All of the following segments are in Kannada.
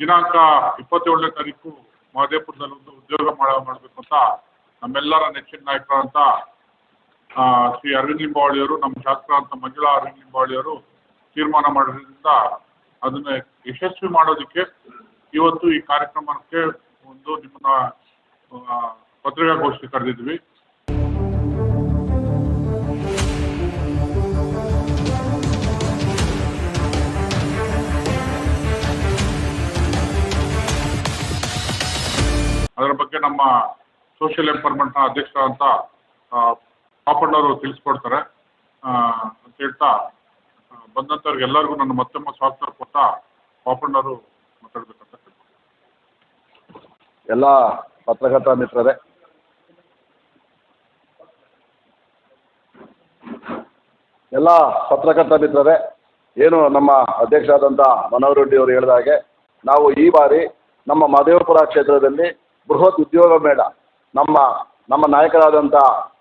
ದಿನಾಂಕ ಇಪ್ಪತ್ತೇಳನೇ ತಾರೀಕು ಮಹದೇವಪುರದಲ್ಲಿ ಒಂದು ಉದ್ಯೋಗ ಮಾಡ ಮಾಡಬೇಕು ಅಂತ ನಮ್ಮೆಲ್ಲರ ನೆಚ್ಚಿನ ಆ, ಶ್ರೀ ಅರವಿಂದ ಲಿಂಬಾವಳಿಯವರು ನಮ್ಮ ಶಾಸಕರಂತ ಮಂಜುಳಾ ಅರವಿಂದ ಲಿಂಬಾವಳಿಯವರು ತೀರ್ಮಾನ ಮಾಡಿರೋದ್ರಿಂದ ಅದನ್ನ ಯಶಸ್ವಿ ಮಾಡೋದಕ್ಕೆ ಇವತ್ತು ಈ ಕಾರ್ಯಕ್ರಮಕ್ಕೆ ಒಂದು ನಿಮ್ಮನ್ನ ಪತ್ರಿಕಾಗೋಷ್ಠಿ ಕರೆದಿದ್ವಿ. ಬಗ್ಗೆ ನಮ್ಮ ಸೋಷಿಯಲ್ ಎಂಪವರ್ಮೆಂಟ್ನ ಅಧ್ಯಕ್ಷರಾದಂಥ ಆ, ಪಾಪಣ್ಣವರು ತಿಳಿಸ್ಕೊಡ್ತಾರೆ ಅಂತ ಹೇಳ್ತಾ ಬಂದಂತವ್ರಿಗೆ ಎಲ್ಲರಿಗೂ ನನ್ನ ಮತ್ತೊಮ್ಮೆ ಸ್ವಾಗತ ಕೊಟ್ಟ ಪಾಪಣ್ಣವರು ಮಾತಾಡ್ಬೇಕಂತ. ಎಲ್ಲ ಪತ್ರಕರ್ತ ಮಿತ್ರರೇ ಎಲ್ಲ ಪತ್ರಕರ್ತ ಮಿತ್ರರೇ ಏನು ನಮ್ಮ ಅಧ್ಯಕ್ಷರಾದಂಥ ಮನೋಹರ್ ರೆಡ್ಡಿ ಅವರು ಹೇಳಿದ ಹಾಗೆ ನಾವು ಈ ಬಾರಿ ನಮ್ಮ ಮಹದೇವಪುರ ಕ್ಷೇತ್ರದಲ್ಲಿ ಬೃಹತ್ ಉದ್ಯೋಗ ಮೇಳ. ನಮ್ಮ ನಮ್ಮ ನಾಯಕರಾದಂಥ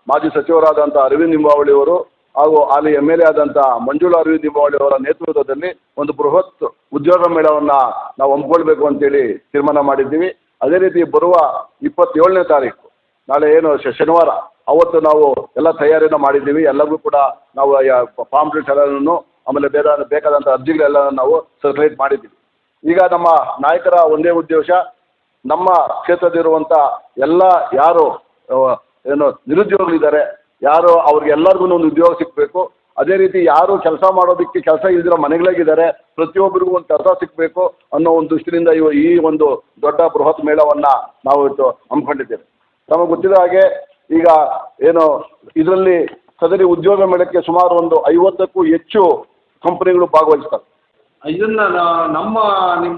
ಮಾಜಿ ಸಚಿವರಾದಂಥ ಅರವಿಂದ್ ನಿಂಬಾವಳಿ ಅವರು ಹಾಗೂ ಅಲ್ಲಿ ಎಂ ಎಲ್ ಎ ಆದಂಥ ಮಂಜುಳಾ ಅರವಿಂದ್ ನಿಂಬಾವಳಿ ಅವರ ನೇತೃತ್ವದಲ್ಲಿ ಒಂದು ಬೃಹತ್ ಉದ್ಯೋಗ ಮೇಳವನ್ನು ನಾವು ಹಮ್ಮಿಕೊಳ್ಬೇಕು ಅಂತೇಳಿ ತೀರ್ಮಾನ ಮಾಡಿದ್ದೀವಿ. ಅದೇ ರೀತಿ ಬರುವ ಇಪ್ಪತ್ತೇಳನೇ ತಾರೀಕು, ನಾಳೆ ಏನು ಶನಿವಾರ, ಅವತ್ತು ನಾವು ಎಲ್ಲ ತಯಾರಿಯನ್ನು ಮಾಡಿದ್ದೀವಿ. ಎಲ್ಲರಿಗೂ ಕೂಡ ನಾವು ಪಾಂಪ್ಲೆಟ್ಸ್ ಎಲ್ಲನೂ ಆಮೇಲೆ ಬೇರೆ ಬೇಕಾದಂಥ ಅರ್ಜಿಗಳೆಲ್ಲ ನಾವು ಸರ್ಕ್ಯುಲೇಟ್ ಮಾಡಿದ್ದೀವಿ. ಈಗ ನಮ್ಮ ನಾಯಕರ ಒಂದೇ ಉದ್ದೇಶ ನಮ್ಮ ಕ್ಷೇತ್ರದಲ್ಲಿರುವಂಥ ಎಲ್ಲ ಯಾರು ಏನು ನಿರುದ್ಯೋಗಿಗಳಿದ್ದಾರೆ, ಯಾರು ಅವ್ರಿಗೆ ಎಲ್ಲರಿಗೂ ಒಂದು ಉದ್ಯೋಗ ಸಿಗಬೇಕು. ಅದೇ ರೀತಿ ಯಾರು ಕೆಲಸ ಮಾಡೋದಕ್ಕೆ ಕೆಲಸ ಇಲ್ದಿರೋ ಮನೆಗಳಾಗಿದ್ದಾರೆ, ಪ್ರತಿಯೊಬ್ಬರಿಗೂ ಒಂದು ಕೆಲಸ ಸಿಗಬೇಕು ಅನ್ನೋ ಒಂದು ದೃಷ್ಟಿಯಿಂದ ಇವ ಈ ಒಂದು ದೊಡ್ಡ ಬೃಹತ್ ಮೇಳವನ್ನು ನಾವು ಇವತ್ತು ಹಮ್ಮಿಕೊಂಡಿದ್ದೇವೆ. ನಮಗೆ ಗೊತ್ತಿರೋ ಹಾಗೆ ಈಗ ಏನು ಇದರಲ್ಲಿ ಸದರಿ ಉದ್ಯೋಗ ಮೇಳಕ್ಕೆ ಸುಮಾರು ಒಂದು ಐವತ್ತಕ್ಕೂ ಹೆಚ್ಚು ಕಂಪನಿಗಳು ಭಾಗವಹಿಸ್ತಾರೆ. ಇದನ್ನ ನಮ್ಮ ನಿಮ್ಮ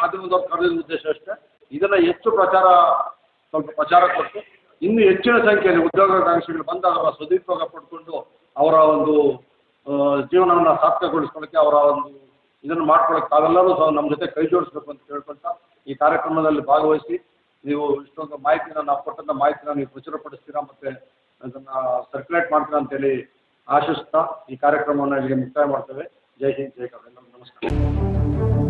ಮಾಧ್ಯಮದವ್ರು ಕರೆದ ಉದ್ದೇಶ ಅಷ್ಟೇ? ಇದನ್ನ ಹೆಚ್ಚು ಪ್ರಚಾರ, ಸ್ವಲ್ಪ ಪ್ರಚಾರ ಕೊಟ್ಟು ಇನ್ನು ಹೆಚ್ಚಿನ ಸಂಖ್ಯೆಯಲ್ಲಿ ಉದ್ಯೋಗಾಕಾಂಕ್ಷಿಗಳು ಬಂದಾಗ ಸದುಪಯೋಗ ಪಡ್ಕೊಂಡು ಅವರ ಒಂದು ಜೀವನವನ್ನು ಸಾರ್ಥಕಗೊಳಿಸ್ಕೊಳ್ಳೋಕ್ಕೆ ಅವರ ಒಂದು ಇದನ್ನು ಮಾಡ್ಕೊಳ್ಳೋಕೆ ತಾವೆಲ್ಲರೂ ಸಹ ನಮ್ಮ ಜೊತೆ ಕೈ ಜೋಡಿಸ್ಬೇಕು ಅಂತ ಕೇಳ್ಕೊಳ್ತಾ ಈ ಕಾರ್ಯಕ್ರಮದಲ್ಲಿ ಭಾಗವಹಿಸಿ ನೀವು ಇಷ್ಟೊಂದು ಮಾಹಿತಿನ ನಾವು ಕೊಟ್ಟಂಥ ಮಾಹಿತಿನ ನೀವು ಪ್ರಚುರಪಡಿಸ್ತೀರಾ ಮತ್ತು ಅದನ್ನು ಸರ್ಕ್ಯುಲೇಟ್ ಮಾಡ್ತೀರಾ ಅಂತೇಳಿ ಆಶಿಸ್ತಾ ಈ ಕಾರ್ಯಕ್ರಮವನ್ನು ಇಲ್ಲಿಗೆ ಮುಕ್ತಾಯ ಮಾಡ್ತೇವೆ. ಜೈ ಹಿಂದ್, ಜೈ ಕರ್ನಾಟಕ. ನಮಸ್ಕಾರ.